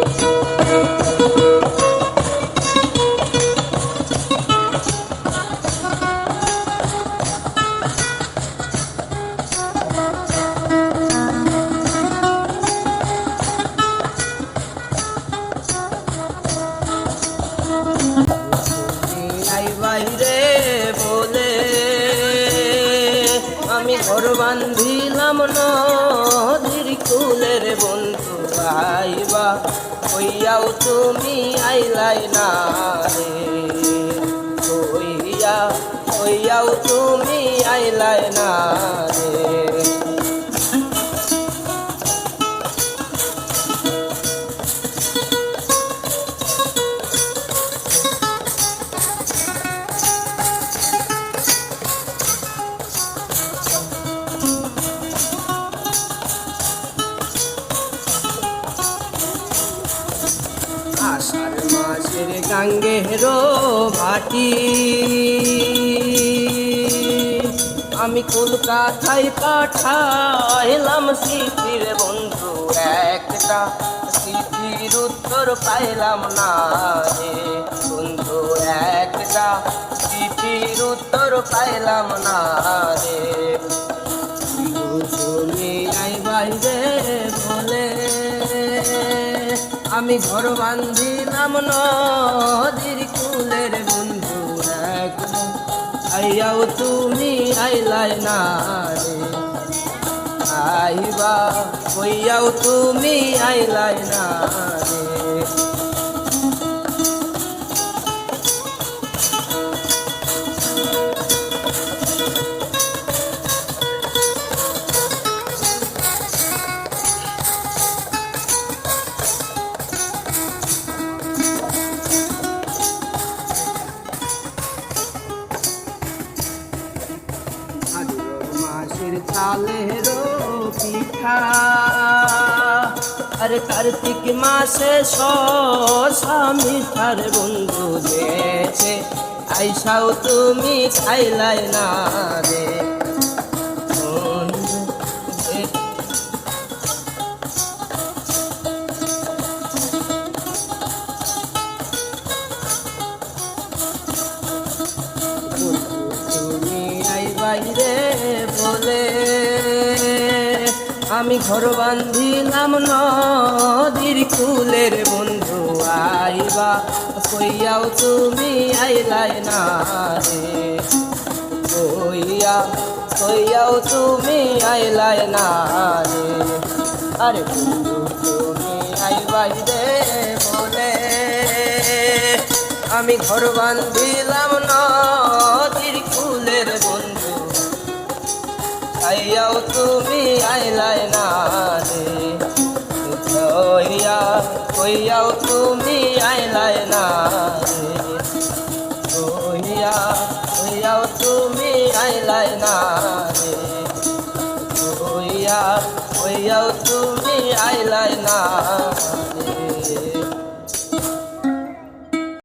Música ঘর বান্ধিলাম নদীর কুলের বন্ধু আইবা হইয়াও তুমি আইলাই না রে। হইয়া হইয়াও তুমি আইলাই না রে। মাসের গাঙ্গের ভাটি। আমি কলকাতায় পাঠাইলাম স্মৃতির বন্ধু একটা। স্মৃতির উত্তর পাইলাম না রে বন্ধু একটা। স্মৃতির উত্তর পাইলাম না রে। তুমি আই বাইরে আমি ঘর বান্ধিলাম নদীর কুলের বন্ধু আইয়াও তুমি আইলাই না রে। আইবা কইয়াও তুমি আইলাই না রে। মাসের চালের পিঠা। আরে কার্তিক মাসে মিঠার বন্ধু দিয়েছে। আইসাও তুমি খাইলাই না রে। বাইরে বলে। আমি ঘর বান্ধিলাম নদীর কুলের বন্ধু, আইবা কইয়াও তুমি আইলাই না রে। কইয়া, কইয়াও তুমি আইলাই না রে। আরে বন্ধু, তুমি আই বাইরে বলে। আমি ঘর বান্ধিলাম নদীর তুমি আইলাই না রে। কইয়া কইয়াও তুমি আইলাই না রে। কইয়া কইয়াও তুমি আইলাই না রে। কইয়া কইয়াও তুমি আইলাই না